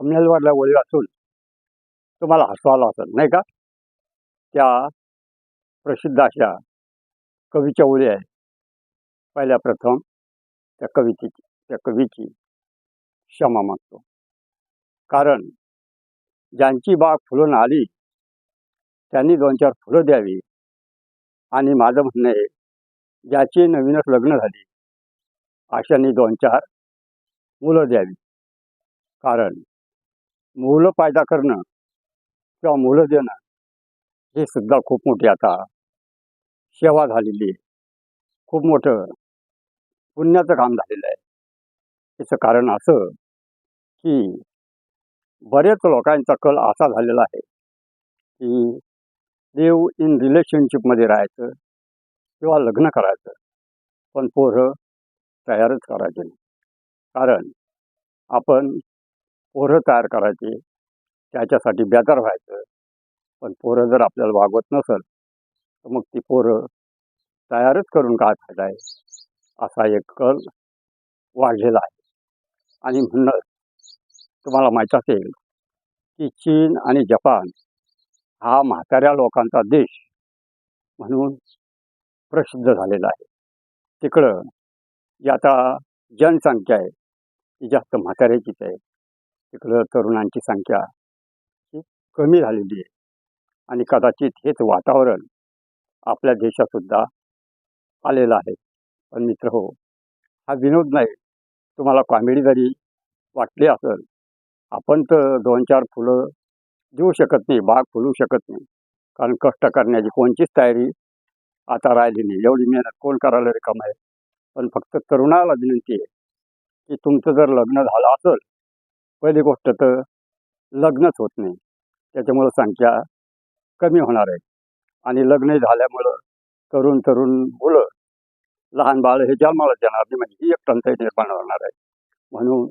थंबनेलवरला ओळी वाचून तुम्हाला हसू असेल नाही का? त्या प्रसिद्ध अशा कवीच्या ओळी आहे पहिल्या प्रथम त्या कवितेची त्या कवीची क्षमा मागतो. कारण ज्यांची बाग फुलून आली त्यांनी दोन चार फुलं द्यावी. आणि माझं म्हणणं आहे ज्याची नवीनच लग्न झाली अशांनी दोन चार मुलं द्यावी. कारण मुलं पैदा करणं किंवा मुलं देणं हे सुद्धा खूप मोठी आता सेवा झालेली आहे. खूप मोठं पुण्याचं काम झालेलं आहे. त्याचं कारण असं की बरेच लोकांचा कल असा झालेला आहे की देव इन रिलेशनशिपमध्ये राहायचं किंवा लग्न करायचं पण पोरं तयारच करायचे नाही. कारण आपण पोरं तयार करायची त्याच्यासाठी बेजार व्हायचं. पण पोरं जर आपल्याला वागवत नसेल तर मग ती पोरं तयारच करून काय फायदा आहे? असा एक कल वाढलेला आहे. आणि म्हणून तुम्हाला माहीत असेल की चीन आणि जपान हा म्हाताऱ्या लोकांचा देश म्हणून प्रसिद्ध झालेला आहे. तिकडं जी आता जनसंख्या आहे ती जास्त म्हाताऱ्याचीच आहे. तिकडं तरुणांची संख्या ही कमी झालेली आहे. आणि कदाचित हेच वातावरण आपल्या देशातसुद्धा आलेलं आहे. पण मित्र हो हा विनोद नाही. तुम्हाला कॉमेडी जरी वाटली असेल आपण तर दोन चार फुलं देऊ शकत नाही बाग फुलू शकत नाही. कारण कष्ट करण्याची कोणतीच तयारी आता राहिली नाही. एवढी मेहनत कोण करायला रिकाम आहे? पण फक्त तरुणाला विनंती आहे की तुमचं जर लग्न झालं असेल पहिली गोष्ट तर लग्नच होत नाही. त्याच्यामुळं संख्या कमी होणार आहे. आणि लग्न झाल्यामुळं तरुण तरुण मुलं लहान बाळ हे जन्माला जाणार नाही. म्हणजे ही एक टंचाई निर्माण होणार आहे. म्हणून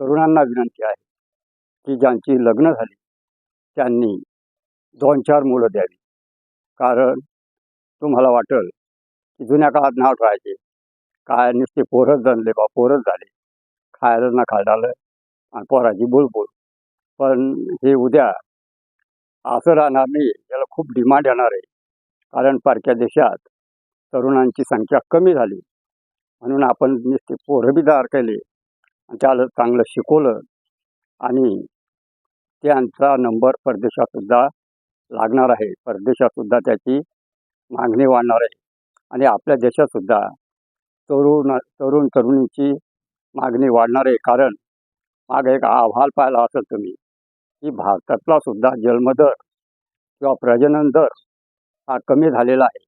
तरुणांना विनंती आहे की ज्यांची लग्न झाली त्यांनी दोन चार मुलं द्यावी. कारण तुम्हाला वाटेल की जुन्या काळात नाव ठेवायचे. काय नुसते पोरच जणले बा पोरच झाले. खायला ना खायला आणि पोराची बुलबुल. पण हे उद्या असं राहणार नाही याला खूप डिमांड येणार आहे. कारण पारख्या देशात तरुणांची संख्या कमी झाली. म्हणून आपण नुसते पोरं बी तयार केले. आणि त्याला चांगलं शिकवलं. आणि त्यांचा नंबर परदेशातसुद्धा लागणार आहे. परदेशातसुद्धा त्याची मागणी वाढणार आहे. आणि आपल्या देशातसुद्धा तरुण तरुण तरुणींची मागणी वाढणार आहे. कारण माग एक अहवाल पाहिला असेल तुम्ही की भारतातला सुद्धा जन्मदर किंवा प्रजनन दर हा कमी झालेला आहे.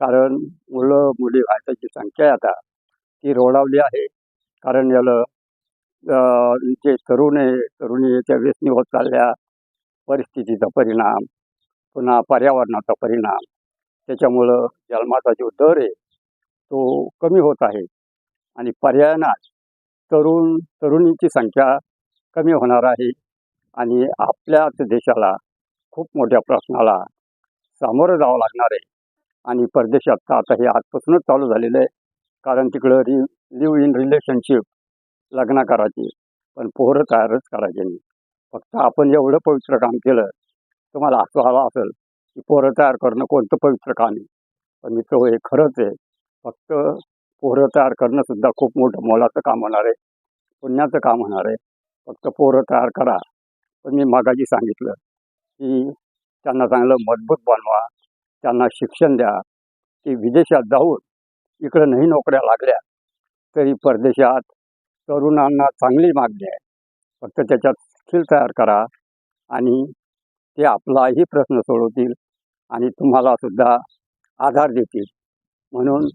कारण मुलं मुली व्हायची संख्या आता ती रोडावली आहे. कारण याला जे तरुण आहे तरुणी त्या व्यसनी होत चालल्या परिस्थितीचा परिणाम पुन्हा पर्यावरणाचा परिणाम त्याच्यामुळं जन्माचा जो दर आहे तो कमी होत आहे. आणि पर्यायानाच तरुण तरुणीची संख्या कमी होणार आहे आणि आपल्याच देशाला खूप मोठ्या प्रश्नाला सामोरं जावं लागणार आहे. आणि परदेशात तर आता हे आजपासूनच चालू झालेलं आहे. कारण तिकडं रि लिव्ह इन रिलेशनशिप लग्न करायची पण पोरं तयारच करायचे नाही. फक्त आपण एवढं पवित्र काम केलं तुम्हाला असं हवं असेल की पोरं तयार करणं कोणतं पवित्र काम आहे? पण मित्र हो, हे खरंच आहे. फक्त पोरं तयार करणं सुद्धा खूप मोठं मोलाचं काम होणार आहे. पुण्याचं काम होणार आहे. फक्त पोरं तयार करा. पण मी मागाजी सांगितलं की त्यांना चांगलं मजबूत बनवा. त्यांना शिक्षण द्या. की विदेशात जाऊन इकडं नाही नोकऱ्या लागल्या तरी परदेशात तरुणांना चांगली मागणी आहे. फक्त त्याच्यात स्किल तयार करा आणि ते आपलाही प्रश्न सोडवतील आणि तुम्हाला सुद्धा आधार देतील. म्हणून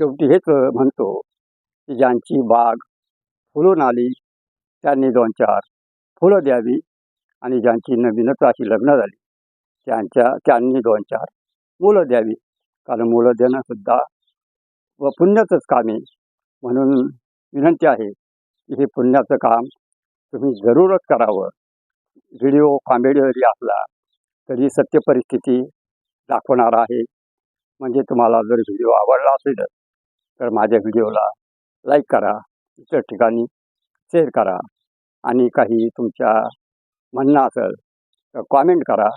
शेवटी हेच म्हणतो की ज्यांची बाग फुलून आली त्यांनी दोन चार फुलं द्यावी आणि ज्यांची नवीनच अशी लग्न झाली त्यांच्या त्यांनी दोन चार मुलं द्यावी. कारण मुलं देणं सुद्धा व पुण्याचंच काम आहे. म्हणून विनंती आहे की हे पुण्याचं काम तुम्ही जरूरच करावं. व्हिडिओ कॉमेडी जरी असला तरी सत्य परिस्थिती दाखवणार आहे. म्हणजे तुम्हाला जर व्हिडिओ आवडला असेल तर माझ्या व्हिडिओला लाईक करा इतर ठिकाणी शेअर करा आणि काही तुमच्या म्हणणं असेल तर कॉमेंट करा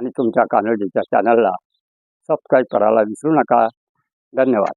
आणि तुमच्या कानडीच्या चॅनलला सबस्क्राईब करायला विसरू नका. धन्यवाद.